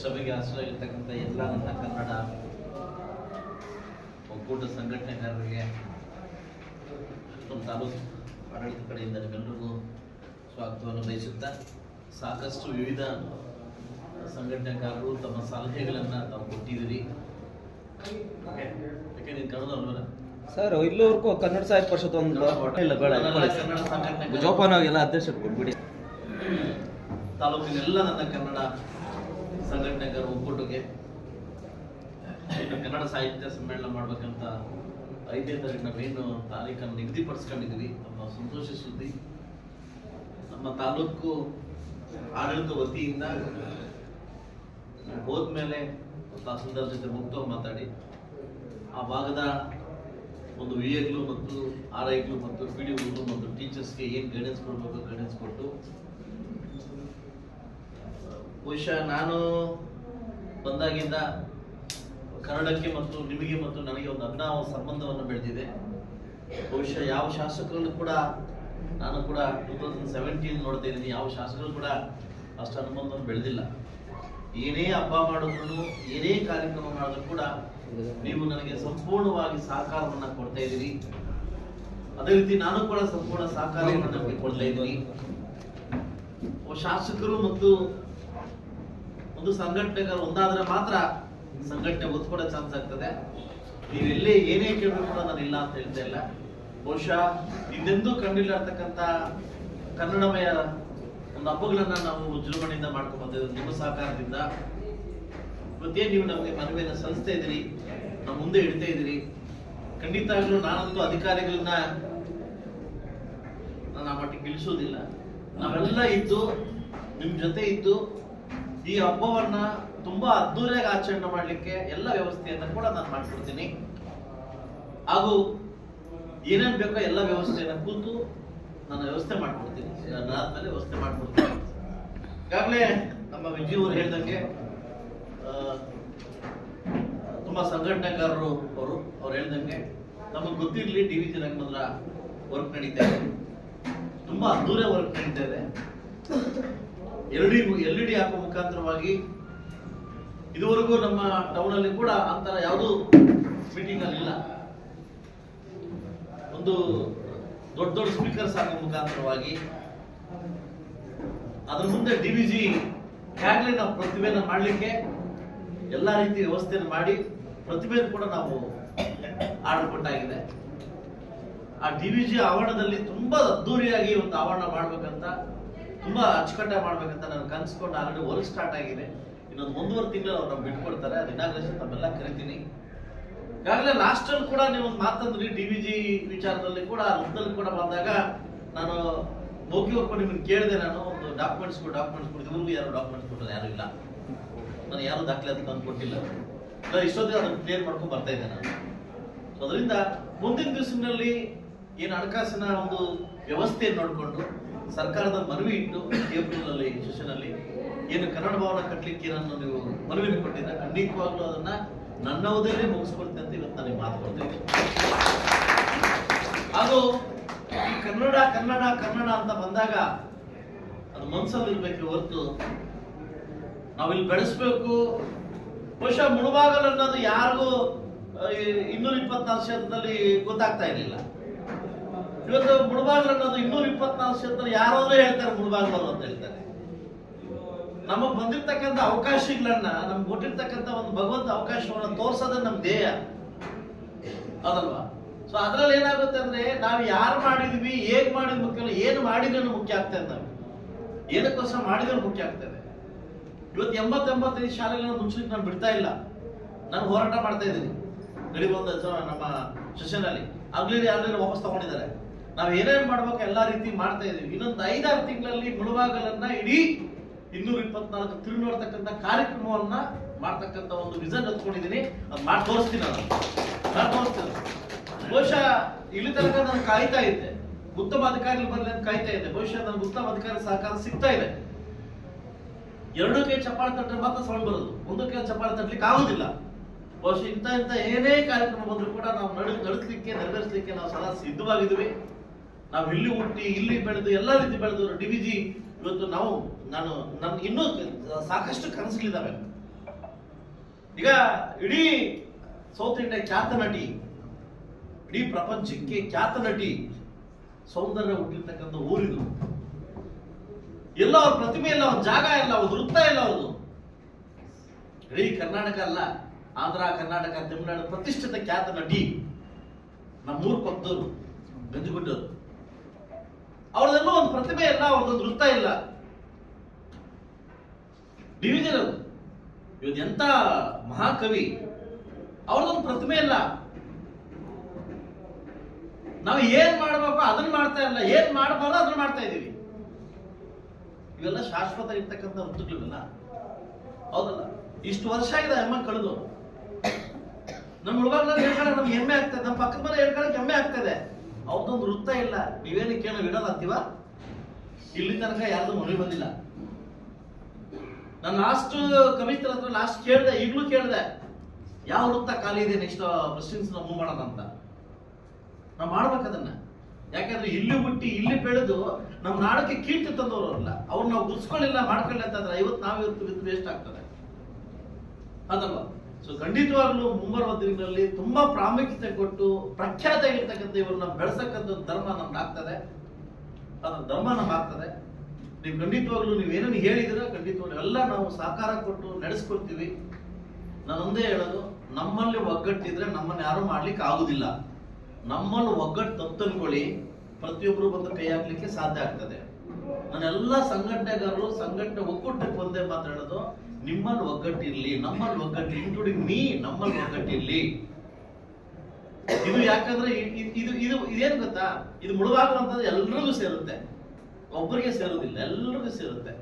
ಸಭೆಗೆ ಆಶ್ರಯಿರ್ತಕ್ಕಂಥ ಎಲ್ಲ ನನ್ನ ಕನ್ನಡ ಒಕ್ಕೂಟ ಸಂಘಟನೆಗಾರರಿಗೆ ತಾಲೂಕು ಆಡಳಿತ ಕಡೆಯಿಂದ ನಿಮ್ಮೆಲ್ಲರಿಗೂ ಸ್ವಾಗತವನ್ನು ಬಯಸುತ್ತಾ ಸಾಕಷ್ಟು ವಿವಿಧ ಸಂಘಟನೆಗಾರರು ತಮ್ಮ ಸಲಹೆಗಳನ್ನು ತಾವು ಕೊಟ್ಟಿದ್ದೀರಿ. ಸರ್ ಇಲ್ಲಿವರೆಗೂ ಕನ್ನಡ ಸಾಹಿತ್ಯ ಪರಿಷತ್ ಒಂದು ಇಲ್ಲ ಬೇಡ ಅಧ್ಯಕ್ಷರು ಕೊಟ್ಬಿಡಿ. ತಾಲೂಕಿನೆಲ್ಲ ನನ್ನ ಕನ್ನಡ ಸಂಘಟನೆಗಾರ ಒಕ್ಕೂಟಕ್ಕೆ ಕನ್ನಡ ಸಾಹಿತ್ಯ ಸಮ್ಮೇಳನ ಮಾಡ್ಬೇಕಂತ ಐದನೇ ತಾರೀಕು ನಾವೇನು ತಾರೀಕನ್ನು ನಿಗದಿಪಡಿಸ್ಕೊಂಡಿದ್ದೀವಿ. ನಮ್ಮ ಸಂತೋಷ ಸುದ್ದಿ, ನಮ್ಮ ತಾಲೂಕು ಆಡಳಿತ ವತಿಯಿಂದ ಹೋದ್ಮೇಲೆ ತಹಸೀಲ್ದಾರ್ ಜೊತೆ ಮುಕ್ತವಾಗಿ ಮಾತಾಡಿ, ಆ ಭಾಗದ ಒಂದು ವಿ ಮತ್ತು ಆರ್ ಐಗಳು ಮತ್ತು ಪಿ ಡಿ ಮತ್ತು ಟೀಚರ್ಸ್ಗೆ ಏನು ಗೈಡೆನ್ಸ್ ಕೊಡಬೇಕು ಗೈಡೆನ್ಸ್ ಕೊಟ್ಟು ಬಹುಶಃ ನಾನು ಬಂದಾಗಿಂದ ಕನ್ನಡಕ್ಕೆ ಮತ್ತು ನಿಮಗೆ ಮತ್ತು ನನಗೆ ಒಂದು ಅನ್ನ ಸಂಬಂಧವನ್ನು ಬೆಳೆದಿದೆ. ಬಹುಶಃ ಯಾವ ಶಾಸಕರನ್ನು ಕೂಡ ನಾನು ಕೂಡ ಟೂ ತೌಸಂಡ್ ಸೆವೆಂಟೀನ್ ನೋಡ್ತಾ ಇದ್ದೀನಿ. ಯಾವ ಶಾಸಕರು ಕೂಡ ಅಷ್ಟು ಅನುಬಂಧವನ್ನು ಬೆಳೆದಿಲ್ಲ. ಏನೇ ಹಬ್ಬ ಮಾಡಿದ್ರು ಏನೇ ಕಾರ್ಯಕ್ರಮ ಮಾಡಿದ್ರು ಕೂಡ ನೀವು ನನಗೆ ಸಂಪೂರ್ಣವಾಗಿ ಸಹಕಾರವನ್ನು ಕೊಡ್ತಾ ಇದ್ದೀರಿ. ಅದೇ ರೀತಿ ನಾನು ಕೂಡ ಸಂಪೂರ್ಣ ಸಹಕಾರವನ್ನು ಕೊಡ್ತಾ ಇದ್ದೀನಿ. ಶಾಸಕರು ಮತ್ತು ಒಂದು ಸಂಘಟನೆಗಳು ಒಂದಾದ್ರೆ ಮಾತ್ರ ಸಂಘಟನೆ ಒತ್ಕೊಡೋ ಚಾನ್ಸ್ ಆಗ್ತದೆ. ನೀವೆಲ್ಲೇ ಏನೇ ಕೇಳಿದ್ರು ಕೂಡ ನಾನು ಇಲ್ಲ ಅಂತ ಹೇಳ್ತಾ ಇಲ್ಲ. ಬಹುಶಃ ಇದೆಂದೂ ಕಂಡಿಲ್ಲ ಕನ್ನಡಮಯ ಒಂದು ಹಬ್ಬಗಳನ್ನ ನಾವು ವಿಜೃಂಭಣೆಯಿಂದ ಮಾಡ್ಕೊಂಡು ಬಂದಿದ್ದೀವಿ ನಿಮ್ಮ ಸಹಕಾರದಿಂದ. ಇವತ್ತೇ ನೀವು ನಮಗೆ ಮನವಿಯನ್ನು ಸಲ್ಲಿಸ್ತಾ ಇದ್ದೀರಿ, ನಮ್ಮ ಮುಂದೆ ಇಡ್ತಾ ಇದ್ದೀರಿ. ಖಂಡಿತವಾಗ್ಲೂ ನಾನಂತೂ ಅಧಿಕಾರಿಗಳನ್ನ ನಾನು ಆ ಮಟ್ಟಿಗೆ ಇಳಿಸೋದಿಲ್ಲ ನಾವೆಲ್ಲ ಇದ್ದು, ನಿಮ್ ಜೊತೆ ಇದ್ದು ಈ ಹಬ್ಬವನ್ನ ತುಂಬಾ ಅದ್ದೂರಿಯಾಗಿ ಆಚರಣೆ ಮಾಡಲಿಕ್ಕೆ ಎಲ್ಲ ವ್ಯವಸ್ಥೆಯನ್ನು ಕೂಡ ನಾನು ಮಾಡ್ಕೊಡ್ತೀನಿ. ಹಾಗೂ ಏನೇನು ಬೇಕೋ ಎಲ್ಲ ವ್ಯವಸ್ಥೆಯನ್ನು ಕೂತು ನಾನು ವ್ಯವಸ್ಥೆ ಮಾಡ್ಕೊಡ್ತೀನಿ. ಅದಾದ್ಮೇಲೆ ವ್ಯವಸ್ಥೆ ಮಾಡ್ಕೊಡ್ತೀನಿ. ಈಗಾಗಲೇ ನಮ್ಮ ವಿಜಯ್ ಅವರು ಹೇಳ್ದಂಗೆ ತುಂಬ ಸಂಘಟನೆಗಾರರು ಅವರು, ಅವ್ರು ಹೇಳ್ದಂಗೆ ನಮಗೆ ಗೊತ್ತಿರಲಿ D V G Rangabhadra work ನಡೀತಾ ಇದೆ. ತುಂಬಾ ಅದ್ದೂರಿಯ ವರ್ಕ್ ನಡೀತಾ ಇದೆ. L D L E D ಹಾಕುವ ಮುಖಾಂತರವಾಗಿ ಇದುವರೆಗೂ ನಮ್ಮ ಟೌನ್ ಅಲ್ಲಿ ಕೂಡ ಅಂತರ ಯಾವುದು ಇಲ್ಲ. ಒಂದು ದೊಡ್ಡ ದೊಡ್ಡ ಸ್ಪೀಕರ್ಸ್ ಹಾಕುವ ಮುಖಾಂತರವಾಗಿ. ಅದ್ರ ಮುಂದೆ ಡಿ ವಿ ಜಿ ಈಗಾಗಲೇ ನಾವು ಪ್ರತಿಭೆಯನ್ನು ಮಾಡಲಿಕ್ಕೆ ಎಲ್ಲ ರೀತಿ ವ್ಯವಸ್ಥೆಯನ್ನು ಮಾಡಿ ಪ್ರತಿಭೆಯನ್ನು ಕೂಡ ನಾವು ಆರ್ಡರ್ ಕೊಟ್ಟಾಗಿದೆ. ಆ ಡಿ ವಿ ಜಿ ಆವರಣದಲ್ಲಿ ತುಂಬಾ ಅದ್ದೂರಿಯಾಗಿ ಒಂದು ಆವರಣ ಮಾಡ್ಬೇಕಂತ ತುಂಬಾ ಅಚ್ಚುಕಟ್ಟೆ ಮಾಡ್ಬೇಕಂತ ನಾನು ಕನ್ಸ್ಕೊಂಡು ಆಲ್ರೆಡಿ ವರ್ಕ್ ಸ್ಟಾರ್ಟ್ ಆಗಿದೆ. ಇನ್ನೊಂದು ಒಂದೂವರೆ ತಿಂಗಳು ಅವ್ರನ್ನ ನಮ್ಗೆ ಬಿಟ್ಕೊಡ್ತಾರೆ. ಅದು ಇನಾಗ್ರೇಷನ್ ತಮ್ಮೆಲ್ಲ ಕರಿತೀನಿ. ಈಗಾಗಲೇ ಲಾಸ್ಟ್ ಅಲ್ಲಿ ಕೂಡ ನೀವು ಒಂದು ಮಾತಂದ್ರಿ ಡಿ ವಿ ಜಿ ವಿಚಾರದಲ್ಲಿ ಕೂಡ ವೃತ್ತದಲ್ಲಿ ಕೂಡ ಬಂದಾಗ ನಾನು ಹೋಗಿ ಹೋಗ್ಕೊಂಡು ನಿಮ್ಮನ್ನು ಕೇಳಿದೆ ನಾನು, ಒಂದು ಡಾಕ್ಯುಮೆಂಟ್ಸ್ ಡಾಕ್ಯುಮೆಂಟ್ಸ್ ಕೊಡಿ. ಇವ್ರಿಗೂ ಯಾರು ಡಾಕ್ಯುಮೆಂಟ್ಸ್ ಕೊಟ್ಟರು ಯಾರು ಇಲ್ಲ. ನಾನು ಯಾರು ದಾಖಲೆ ಅಂತ ತಂದು ಕೊಟ್ಟಿಲ್ಲ. ಇಷ್ಟೊತ್ತಿಗೆ ಅದನ್ನು ಕ್ಲಿಯರ್ ಮಾಡ್ಕೊಂಡು ಬರ್ತಾ ಇದ್ದೆ ನಾನು. ಅದರಿಂದ ಮುಂದಿನ ದಿವಸದಲ್ಲಿ ಏನು ಹಣಕಾಸಿನ ಒಂದು ವ್ಯವಸ್ಥೆ ನೋಡಿಕೊಂಡು ಸರ್ಕಾರದ ಮನವಿ ಇಟ್ಟು ಸೆಷನ್ ಅಲ್ಲಿ ಏನು ಕನ್ನಡ ಭವನ ಕಟ್ಟಲಿಕ್ಕೆ ನಾನು ನೀವು ಮನವಿ ಕೊಟ್ಟಿದ್ದ ಖಂಡಿತವಾಗ್ಲೂ ಅದನ್ನ ನನ್ನ ಅವಧಿಯಲ್ಲೇ ಮುಗಿಸ್ಕೊಡ್ತೀನಿ ಅಂತ ಇವತ್ತು ನನಗೆ ಮಾತು ಕೊಡ್ತೀನಿ. ಅದು ಈ ಕನ್ನಡ ಕನ್ನಡ ಕನ್ನಡ ಅಂತ ಬಂದಾಗ ಅದು ಮನ್ಸಲ್ಲಿ ಇರ್ಬೇಕು ಹೊರತು ನಾವಿಲ್ಲಿ ಬೆಳೆಸ್ಬೇಕು. ಬಹುಶಃ ಮುಳುಬಾಗಲ್ ಅನ್ನೋದು ಯಾರಿಗೂ ಇನ್ನೂರ ಇಪ್ಪತ್ನಾಲ್ಕು ಶತದಲ್ಲಿ ಗೊತ್ತಾಗ್ತಾ ಇರಲಿಲ್ಲ. ಇವತ್ತು ಮುಳುಬಾಗಲ್ ಅನ್ನೋದು ಇನ್ನೂರ ಇಪ್ಪತ್ನಾಲ್ಕು ಕ್ಷೇತ್ರ ಯಾರಾದ್ರೂ ಹೇಳ್ತಾರೆ ಮುಳುಬಾಗಲು ಅಂತ ಹೇಳ್ತಾರೆ. ನಮಗ್ ಬಂದಿರ್ತಕ್ಕಂಥ ಅವಕಾಶಗಳನ್ನ, ನಮ್ಗೆ ಕೊಟ್ಟಿರ್ತಕ್ಕಂಥ ಒಂದು ಭಗವಂತ ಅವಕಾಶವನ್ನ ತೋರ್ಸೋದೇ ನಮ್ ಧ್ಯೇಯ. ಅದಲ್ವಾ? ಸೊ ಅದ್ರಲ್ಲಿ ಏನಾಗುತ್ತೆ ಅಂದ್ರೆ, ನಾವು ಯಾರು ಮಾಡಿದ್ವಿ, ಹೇಗ್ ಮಾಡಿದ್ ಮುಖ್ಯ ಏನು ಮಾಡಿದ್ರು ಮುಖ್ಯ ಆಗ್ತದೆ ನಾವು ಏನಕ್ಕೋಸ್ಕರ ಮಾಡಿದ್ರು ಮುಖ್ಯ ಆಗ್ತದೆ ಇವತ್ತು ಎಂಬತ್ತೆಂಬತ್ತೈದು ಶಾಲೆಗಳನ್ನ ಮುಚ್ಚಲಿಕ್ಕೆ ನಾನು ಬಿಡ್ತಾ ಇಲ್ಲ. ನಾನು ಹೋರಾಟ ಮಾಡ್ತಾ ಇದ್ದೀನಿ. ಗಡಿ ಬಂದ ನಮ್ಮ ಸೆಷನ್ ಅಲ್ಲಿ ಆಗ್ಲಿ ಯಾರು ವಾಪಸ್ ತಗೊಂಡಿದ್ದಾರೆ. ನಾವು ಏನೇನ್ ಮಾಡ್ಬೇಕು ಎಲ್ಲಾ ರೀತಿ ಮಾಡ್ತಾ ಇದೀವಿ. ಇನ್ನೊಂದು ಐದಾರು ತಿಂಗಳಲ್ಲಿ ಮುಳುವಾಗಲನ್ನ ಇಡೀ ಇನ್ನೂರ ಇಪ್ಪತ್ನಾಲ್ಕು ತಿರು ನೋಡ್ತಕ್ಕಂಥ ಕಾರ್ಯಕ್ರಮವನ್ನ ಮಾಡ್ತಕ್ಕಂಥ ಒಂದು ವಿಸನ್ ಹತ್ಕೊಂಡಿದ್ದೀನಿ ಅದು ಮಾಡಿ ತೋರಿಸ್ತೀನಿ ನಾನು. ಮಾಡಿ ತೋರಿಸ್ತೀನಿ. ಬಹುಶಃ ಇಲ್ಲಿ ತನಕ ನಾನು ಕಾಯ್ತಾ ಇದ್ದೆ. ಉತ್ತಮ ಅಧಿಕಾರಿಗಳು ಬರಲಿ ಅಂತ ಕಾಯ್ತಾ ಇದ್ದೆ. ಬಹುಶಃ ನನಗೆ ಉತ್ತಮ ಅಧಿಕಾರಿ ಸಹಕಾರ ಸಿಗ್ತಾ ಇದೆ. ಎರಡು ಕೆ ಚಪ್ಪಾಳೆ ತಟ್ಟರೆ ಮಾತ್ರ ಸೌಂಡ್ ಬರೋದು. ಒಂದು ಕೈ ಚಪ್ಪಾಳೆ ತಟ್ಟಲಿಕ್ಕೆ ಆಗುದಿಲ್ಲ. ಬಹುಶಃ ಇಂಥ ಇಂಥ ಏನೇ ಕಾರ್ಯಕ್ರಮ ಬಂದರೂ ಕೂಡ ನಾವು ನಡೆ ನಡೆಸಲಿಕ್ಕೆ, ನೆರವೇರಿಸಲಿಕ್ಕೆ ನಾವು ಸದಾ ಸಿದ್ಧವಾಗಿದ್ದೀವಿ. ನಾವು ಇಲ್ಲಿ ಹುಟ್ಟಿ, ಇಲ್ಲಿ ಬೆಳೆದು, ಎಲ್ಲ ರೀತಿ ಬೆಳೆದು ಡಿ ಇವತ್ತು ನಾವು, ನಾನು ನನ್ನ ಇನ್ನೂ ಸಾಕಷ್ಟು ಕನಸುಗಳಿದ್ದಾವೆ ಈಗ ಇಡೀ ಸೌತ್ ಇಂಡಿಯಾ ಖ್ಯಾತ ನಟಿ, ಇಡೀ ಪ್ರಪಂಚಕ್ಕೆ ಖ್ಯಾತ ನಟಿ ಸೌಂದರ್ಯ ಹುಟ್ಟಿರ್ತಕ್ಕಂಥ ಊರಿದು. ಎಲ್ಲ ಅವ್ರ ಪ್ರತಿಮೆ ಇಲ್ಲ, ಅವ್ರ ಜಾಗ ಇಲ್ಲ, ಅವ್ರ ವೃತ್ತ ಇಲ್ಲ ಅವ್ರದ್ದು. ಇಡೀ ಕರ್ನಾಟಕ ಅಲ್ಲ, ಆಂಧ್ರ, ಕರ್ನಾಟಕ, ತಮಿಳುನಾಡು ಪ್ರತಿಷ್ಠಿತ ಖ್ಯಾತ ನಟಿ ನಮ್ಮೂರು ಪಕ್ಕದವರು ಗಂಜುಗುಡ್ಡರು ಅವ್ರದೆಲ್ಲ ಒಂದು ಪ್ರತಿಭೆ ಇಲ್ಲ ಅವ್ರದ್ದೊಂದು ವೃತ್ತ ಇಲ್ಲ. ಡಿವಿಜನ್ ಅದು. ಇವತ್ತು ಎಂತ ಮಹಾಕವಿ, ಅವ್ರದೊಂದು ಪ್ರತಿಮೆ ಇಲ್ಲ. ನಾವು ಏನ್ ಮಾಡ್ಬೇಕು ಅದನ್ನ ಮಾಡ್ತಾ ಇಲ್ಲ. ಏನ್ ಮಾಡಬಾರ್ದು ಅದನ್ನ ಮಾಡ್ತಾ ಇದೀವಿ ಇವೆಲ್ಲ ಶಾಶ್ವತ ಇರ್ತಕ್ಕಂಥ ವೃತ್ತಿಗಳಿವೆಲ್ಲ ಹೌದಲ್ಲ? ಇಷ್ಟು ವರ್ಷ ಆಗಿದೆ ಅಮ್ಮ ಕಳೆದು. ನಮ್ಮ ಹುಡುಗ ಹೇಳ್ಕೊಳ್ಳೋಕೆ ನಮ್ಗೆ ಹೆಮ್ಮೆ ಆಗ್ತದೆ ನಮ್ಮ ಪಕ್ಕದ ಮನೆ ಹೇಳ್ಕೊಳ್ಳೋಕೆ ಹೆಮ್ಮೆ ಆಗ್ತದೆ ಅವ್ರದ್ದೊಂದು ವೃತ್ತ ಇಲ್ಲ. ನೀವೇನು ಕೇಳೋ ಬಿಡಲ್ಲ ಅಂತೀವ? ಇಲ್ಲಿ ತನಕ ಯಾರ್ದು ಮನವಿ ಬಂದಿಲ್ಲ. ನಾನು ಲಾಸ್ಟ್ ಕಮಿಷನರ್ ಹತ್ರ ಲಾಸ್ಟ್ ಕೇಳಿದೆ, ಈಗಲೂ ಕೇಳಿದೆ. ಯಾವ ವೃತ್ತ ಖಾಲಿ ಇದೆ ನೆಕ್ಸ್ಟ್ ಪ್ರೆಸಿಡೆನ್ಸ್ ಮೂವ್ ಮಾಡೋಣ ಅಂತ. ನಾವು ಮಾಡ್ಬೇಕು ಅದನ್ನ. ಯಾಕಂದ್ರೆ ಇಲ್ಲಿ ಹುಟ್ಟಿ, ಇಲ್ಲಿ ಬೆಳೆದು ನಮ್ಮ ನಾಡಕ್ಕೆ ಕೀರ್ತಿ ತಂದವರು ಅಲ್ಲ ಅವ್ರು ನಾವು ಗುರ್ಸ್ಕೊಳ್ಳಿಲ್ಲ ಮಾಡ್ಕೊಳ್ಳಿ ಅಂತಂದ್ರೆ ಐವತ್ತು ನಾವು ಇವತ್ತು ವಿತ್ ವೇಸ್ಟ್ ಆಗ್ತದೆ? ಅದಲ್ವಾ? ಸೊ ಖಂಡಿತವಾಗ್ಲೂ ಮುಂಬರುವ ದಿನಗಳಲ್ಲಿ ತುಂಬಾ ಪ್ರಾಮುಖ್ಯತೆ ಕೊಟ್ಟು ಪ್ರಖ್ಯಾತ ಆಗಿರ್ತಕ್ಕಂಥ ಇವ್ರನ್ನ ಬೆಳೆಸಕ್ಕಂಥ ಧರ್ಮ ನಮ್ಗೆ ಆಗ್ತದೆ. ಅದ್ರ ಧರ್ಮ ನಮ್ಗೆ ಆಗ್ತದೆ. ನೀವು ಖಂಡಿತವಾಗ್ಲೂ ನೀವು ಏನೇನು ಹೇಳಿದಿರೋ ಖಂಡಿತವಾಗ್ಲೂ ಎಲ್ಲ ನಾವು ಸಹಕಾರ ಕೊಟ್ಟು ನಡೆಸ್ಕೊಡ್ತೀವಿ. ನಾನೊಂದೇ ಹೇಳೋದು, ನಮ್ಮಲ್ಲಿ ಒಗ್ಗಟ್ಟಿದ್ರೆ ನಮ್ಮನ್ನ ಯಾರು ಮಾಡ್ಲಿಕ್ಕೆ ಆಗುದಿಲ್ಲ. ನಮ್ಮಲ್ಲಿ ಒಗ್ಗಟ್ಟು ತಪ್ಪನ್ಕೊಳ್ಳಿ ಪ್ರತಿಯೊಬ್ಬರು ಬಂದು ಕೈ ಹಾಕ್ಲಿಕ್ಕೆ ಸಾಧ್ಯ ಆಗ್ತದೆ. ನಾನೆಲ್ಲ ಸಂಘಟನೆಗಾರರು, ಸಂಘಟನೆ ಒಕ್ಕೂಟಕ್ಕೆ ಒಂದೇ ಮಾತಾಡೋದು ನಿಮ್ಮಲ್ಲಿ ಒಗ್ಗಟ್ಟಿರ್ಲಿ, ನಮ್ಮಲ್ಲಿ ಒಗ್ಗಟ್ಟು ಇನ್ಕ್ಲೂಡಿಂಗ್ ಮೀ ನಮ್ಮಲ್ಲಿ ಒಗ್ಗಟ್ಟಿರ್ಲಿ. ಇದು ಯಾಕಂದ್ರೆ ಇದು ಇದು ಇದೇನು ಗೊತ್ತಾ? ಇದು ಮುಳುವಾಗುವಂತದ್ದು ಎಲ್ರಿಗೂ ಸೇರುತ್ತೆ. ಒಬ್ಬರಿಗೆ ಸೇರೋದಿಲ್ಲ ಎಲ್ರಿಗೂ ಸೇರುತ್ತೆ.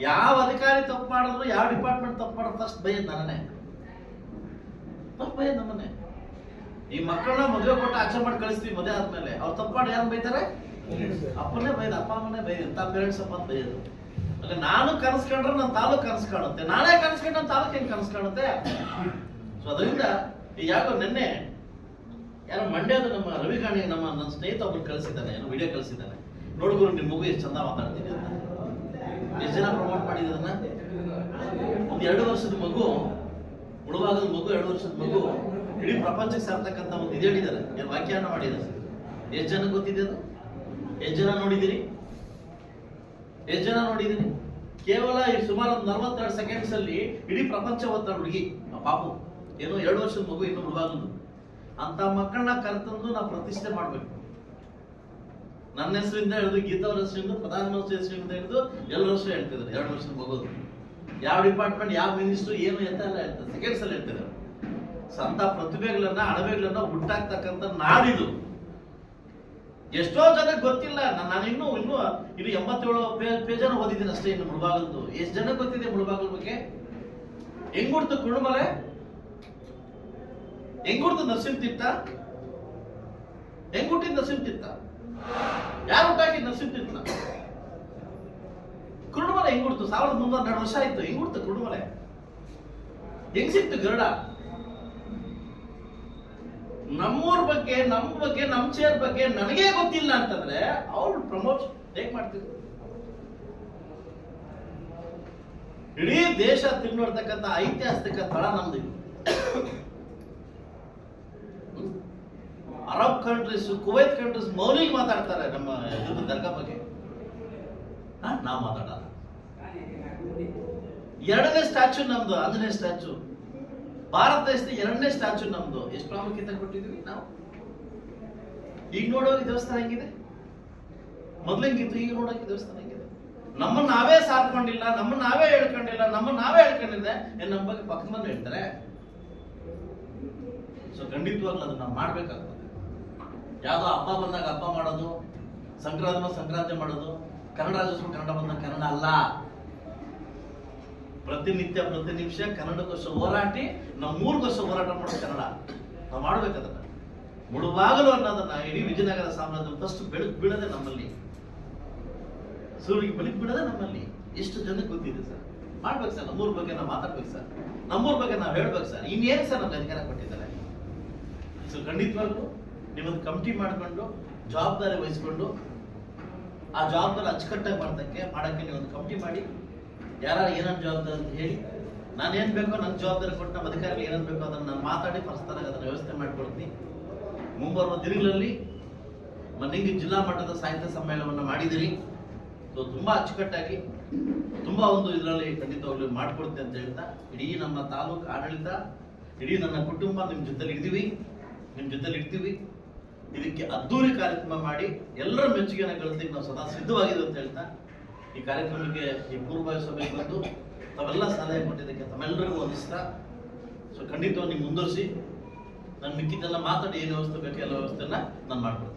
ಯಾವ ಅಧಿಕಾರಿ ತಪ್ಪು ಮಾಡಿದ್ರು, ಯಾವ ಡಿಪಾರ್ಟ್ಮೆಂಟ್ ತಪ್ಪು ಮಾಡಿದ್ರು, ಫಸ್ಟ್ ಬೈಯದ್ ನನ್ನೇ ಭಯ ಬೈಯದ್ ನಮ್ಮನ್ನೇ ಈ ಮಕ್ಕಳನ್ನ ಮದುವೆ ಕೊಟ್ಟು ಆಚೆ ಮಾಡಿ ಕಳಿಸ್ತೀವಿ ಮದುವೆ ಆದ್ಮೇಲೆ. ಅವ್ರು ತಪ್ಪು ಮಾಡಿ ಯಾರು ಬೈತಾರೆ? ಅಪ್ಪನೇ ಬೈದ, ಅಪ್ಪ ಅಮ್ಮನೇ ಬೈದ ಎಂತ ಪೇರೆಂಟ್ಸ್ ಅಪ್ಪ ಅಂತ ಬೈಯೋದು. ಆಗ ನಾನು ಕನಸ್ಕೊಂಡ್ರೆ ನನ್ನ ತಾಲೂಕು ಕನಸು ಕಾಣುತ್ತೆ ನಾನೇ ಕನಸು ಕಂಡ್ರೆ ನನ್ನ ತಾಲೂಕು ಹೆಂಗ್ ಕನಸು ಕಾಣುತ್ತೆ ಸೊ ಅದರಿಂದ ಯಾಕೋ ನಿನ್ನೆ ಯಾರೋ ಮಂಡ್ಯದ ನಮ್ಮ ರವಿಕಾಣಿ ನಮ್ಮ ನನ್ನ ಸ್ನೇಹಿತ ಒಬ್ರು ಕಳಿಸಿದ್ದಾನೆ ಏನೋ ವಿಡಿಯೋ ಕಳಿಸಿದ್ದಾನೆ ನೋಡ್ಗುರು ನಿಮ್ಮ ಮಗು ಎಷ್ಟು ಚಂದ ಮಾತಾಡ್ತೀನಿ ಎಷ್ಟು ಜನ ಪ್ರಮೋಟ್ ಮಾಡಿದ್ರನ್ನ? ಒಂದು ಎರಡು ವರ್ಷದ ಮಗು, ಮುಳುವಾಗದ ಮಗು, ಎರಡು ವರ್ಷದ ಮಗು, ಇಡೀ ಪ್ರಪಂಚಕ್ಕೆ ಸಾರ್ತಕ್ಕಂಥ ಒಂದು ಇದು ಹೇಳಿದ್ದಾರೆ. ವ್ಯಾಖ್ಯಾನ ಮಾಡಿದ್ದಾರೆ? ಎಷ್ಟು ಜನ ಗೊತ್ತಿದೆ ಎಷ್ಟು ಜನ ನೋಡಿದಿರಿ? ಎಷ್ಟು ಜನ ನೋಡಿದಿರಿ? ಕೇವಲ ಸುಮಾರು ಒಂದು ನಲವತ್ತೆರಡು ಸೆಕೆಂಡ್ಸ್ ಅಲ್ಲಿ ಇಡೀ ಪ್ರಪಂಚ ಹುಡುಗಿ. ಪಾಪು, ಏನೋ ಎರಡು ವರ್ಷದ ಮಗು, ಇನ್ನು ಮುಳುವಾಗದು ಅಂತ ಮಕ್ಕಳನ್ನ ಕರೆತಂದು ನಾವು ಪ್ರತಿಷ್ಠೆ ಮಾಡ್ಬೇಕು. ನನ್ನ ಹೆಸರಿಂದ ಹಿಡಿದು ಗೀತಾ ಅವ್ರ ಹೆಸರಿಂದ ಪ್ರಧಾನಮಂತ್ರಿ ಹೆಸರಿಂದ ಹಿಡಿದು ಎಲ್ಲರ ಹೆಸರು ಹೇಳ್ತಿದ್ರು ಎರಡು ವರ್ಷದ ಮಗೋದು ಯಾವ ಡಿಪಾರ್ಟ್ಮೆಂಟ್ ಯಾವ ಮಿನಿಸ್ಟ್ರು ಏನು ಎಂತ ಎಲ್ಲ ಹೇಳ್ತಾರೆ. ಸೆಕೆಂಡ್ಸ್ ಅಲ್ಲಿ ಹೇಳ್ತಿದ್ರು ಸಂತ ಪ್ರತಿಭೆಗಳನ್ನ ಅಣಬೆಗಳನ್ನ ಹುಟ್ಟಾಕ್ತಕ್ಕಂಥ ನಾಡಿದು. ಎಷ್ಟೋ ಜನಕ್ಕೆ ಗೊತ್ತಿಲ್ಲ. ನಾನು ಇನ್ನೂ ಇನ್ನೂ ಇದು ಎಂಬತ್ತೇಳು ಪೇಜನ್ನು ಓದಿದ್ದೀನಿ ಅಷ್ಟೇ ಇನ್ನು ಮುಳುಬಾಗಲ್ದು ಎಷ್ಟು ಜನಕ್ಕೆ ಗೊತ್ತಿದೆ ಮುಳುಬಾಗಲ್ ಬಗ್ಗೆ? ಹೆಂಗ್ ಗುರ್ತು ಕುರುಮಲೆ? ಹೆಂಗ್ ತಿತ್ತ ಹೆಂಗುಟ್ಟಿದ್ ಹೆಂಗ್ ತಿತ್ತ ಯಾರು ಹುಟ್ಟಾಕಿದ್ ತಿತ್ತ ಕುರುಡುಮಲೆ ಹೆಂಗುಡ್ತು ಸಾವಿರದ ಮುನ್ನೂರ ಎರಡು ವರ್ಷ ಆಯ್ತು. ಹೆಂಗುಡ್ತು ಕುರುಡುಮಲೆ ಹೆಂಗ್ ಸಿಕ್ತು ಗರುಡ? ನಮ್ಮೂರ್ ಬಗ್ಗೆ, ನಮ್ ಬಗ್ಗೆ, ನಮ್ ಚೇರ್ ಬಗ್ಗೆ ನನಗೇ ಗೊತ್ತಿಲ್ಲ ಅಂತಂದ್ರೆ ಅವ್ರು ಪ್ರಮೋಟ್ ಹೇಗ್ ಮಾಡ್ತಿದ್ರು? ಇಡೀ ದೇಶ ತಿನ್ನೋಡ್ತಕ್ಕಂಥ ಐತಿಹಾಸಿಕ ಸ್ಥಳ ನಮ್ದು. ಅರಬ್ ಕಂಟ್ರೀಸ್ ಕುವೈತ್ ಕಂಟ್ರೀಸ್ ಮೌಲಿಗೆ ಮಾತಾಡ್ತಾರೆ ನಮ್ಮ ಇದ್ರ ದರ್ಗಾ ಬಗ್ಗೆ. ನಾವು ಮಾತಾಡಲ್ಲ. ಎರಡನೇ ಸ್ಟ್ಯಾಚು ನಮ್ದು, ಆಂಜನೇಯ ಸ್ಟ್ಯಾಚು ಭಾರತ ದೇಶದ ಎರಡನೇ ಸ್ಟ್ಯಾಚು ನಮ್ದು. ಎಷ್ಟು ಪ್ರಾಮುಖ್ಯತೆ ಕೊಟ್ಟಿದ್ವಿ ನಾವು? ಈಗ ನೋಡೋರಿಗೆ ದೇವಸ್ಥಾನ ಹೆಂಗಿದೆ? ಮೊದಲಿಂಗಿತ್ತು ಈಗ ನೋಡೋಕೆ ದೇವಸ್ಥಾನ ಹೆಂಗಿದೆ? ನಮ್ಮನ್ನ ನಾವೇ ಸಾರ್ಕೊಂಡಿಲ್ಲ, ನಮ್ಮನ್ನ ನಾವೇ ಹೇಳ್ಕೊಂಡಿಲ್ಲ, ನಮ್ಮನ್ನ ನಾವೇ ಹೇಳ್ಕೊಂಡಿದ್ದೆ ನಮ್ಮ ಬಗ್ಗೆ ಪಕ್ಕದ ಬಂದು ಹೇಳ್ತಾರೆ? ಸೊ ಖಂಡಿತವಾಗ್ಲೂ ಅದನ್ನ ನಾವು ಮಾಡ್ಬೇಕಾಗ್ತದೆ. ಯಾವ್ದೋ ಹಬ್ಬ ಬಂದಾಗ ಹಬ್ಬ ಮಾಡೋದು, ಸಂಕ್ರಾಂತಿ ಸಂಕ್ರಾಂತಿ ಮಾಡೋದು, ಕನ್ನಡ ರಾಜ್ಯೋತ್ಸವ ಕನ್ನಡ ಬಂದಾಗ ಕನ್ನಡ ಅಲ್ಲ. ಪ್ರತಿನಿತ್ಯ, ಪ್ರತಿ ನಿಮಿಷ ಕನ್ನಡಕ್ಕೋಸ್ಕರ ಹೋರಾಟಿ ನಾವು ಮೂರ್ಗೋಸ್ಕರ ಹೋರಾಟ ಮಾಡೋದು ಕನ್ನಡ. ನಾವು ಮಾಡ್ಬೇಕದನ್ನ ಮುಳುಬಾಗಲು ಅನ್ನೋದನ್ನ, ಇಡೀ ವಿಜಯನಗರ ಸಾಮ್ರಾಜ್ಯ ಫಸ್ಟ್ ಬೆಳಕು ಬಿಡದೆ ನಮ್ಮಲ್ಲಿ. ಸೂರ್ಯಗೆ ಬೆಳಕು ಬೀಳದೆ ನಮ್ಮಲ್ಲಿ. ಎಷ್ಟು ಜನಕ್ಕೆ ಗೊತ್ತಿದೆ ಸರ್? ಮಾಡ್ಬೇಕು ಸರ್, ನಮ್ಮೂರ ಬಗ್ಗೆ ನಾವು ಮಾತಾಡ್ಬೇಕು ಸರ್. ನಮ್ಮೂರ ಬಗ್ಗೆ ನಾವು ಹೇಳ್ಬೇಕು ಸರ್. ಇನ್ನೇನು ಸರ್ ನಮ್ಗೆ ಅಧಿಕಾರ ಕೊಟ್ಟಿದ್ದಾರೆ? ಸೊ ಖಂಡಿತವಾಗ್ಲೂ ನೀವೊಂದು ಕಮಿಟಿ ಮಾಡಿಕೊಂಡು, ಜವಾಬ್ದಾರಿ ವಹಿಸ್ಕೊಂಡು, ಆ ಜವಾಬ್ದಾರಿ ಅಚ್ಚುಕಟ್ಟಾಗಿ ಮಾಡ್ದಕ್ಕೆ ಮಾಡಕ್ಕೆ ನೀವು ಒಂದು ಕಮಿಟಿ ಮಾಡಿ ಯಾರು ಏನೇನು ಜವಾಬ್ದಾರಿ ಅಂತ ಹೇಳಿ, ನಾನು ಏನು ಬೇಕೋ ನನ್ನ ಜವಾಬ್ದಾರಿ ಕೊಟ್ಟು ನಮ್ಮ ಅಧಿಕಾರಿಗಳು ಏನೇನು ಬೇಕೋ ಅದನ್ನ ನಾನು ಮಾತಾಡಿ ಪರಸ್ಪರ ಅದನ್ನು ವ್ಯವಸ್ಥೆ ಮಾಡಿಕೊಡ್ತೀನಿ ಮುಂಬರುವ ದಿನಗಳಲ್ಲಿ ಮನೆಗೆ ಜಿಲ್ಲಾ ಮಟ್ಟದ ಸಾಹಿತ್ಯ ಸಮ್ಮೇಳನವನ್ನು ಮಾಡಿದಿರಿ. ಸೊ ತುಂಬಾ ಅಚ್ಚುಕಟ್ಟಾಗಿ, ತುಂಬಾ ಒಂದು ಇದರಲ್ಲಿ ಖಂಡಿತವಾಗ್ಲೂ ಮಾಡ್ಕೊಡ್ತೀನಿ ಅಂತ ಹೇಳ್ತಾ, ಇಡೀ ನಮ್ಮ ತಾಲೂಕು ಆಡಳಿತ, ಇಡೀ ನನ್ನ ಕುಟುಂಬ ನಿಮ್ಮ ಜೊತೆಲಿ ಇದ್ದೀವಿ ನಿಮ್ಮ ಜೊತೆಲಿ ಇರ್ತೀವಿ. ಇದಕ್ಕೆ ಅದ್ದೂರಿ ಕಾರ್ಯಕ್ರಮ ಮಾಡಿ ಎಲ್ಲರ ಮೆಚ್ಚುಗೆನ ಗಳಿಸಿ ನಾವು ಸದಾ ಸಿದ್ಧವಾಗಿದೆ ಅಂತ ಹೇಳ್ತಾ ಈ ಕಾರ್ಯಕ್ರಮಕ್ಕೆ ಈ ಪೂರ್ವ ಸಭೆಗೆ ಬಂದು ತಾವೆಲ್ಲ ಸಲಹೆ ಕೊಟ್ಟಿದ್ದಕ್ಕೆ ತಮ್ಮೆಲ್ಲರಿಗೂ ವಂದಿಸ್ತಾ ಸೊ ಖಂಡಿತವಾಗಿ ಮುಂದುವರಿಸಿ. ನಾನು ಮಿಕ್ಕಿದ್ದೆಲ್ಲ ಮಾತಾಡಿ ಏನು ವ್ಯವಸ್ಥೆ ಬೇಕು, ಎಲ್ಲ ವ್ಯವಸ್ಥೆನ ನಾನು ಮಾಡ್ಕೊಡ್ತೀನಿ.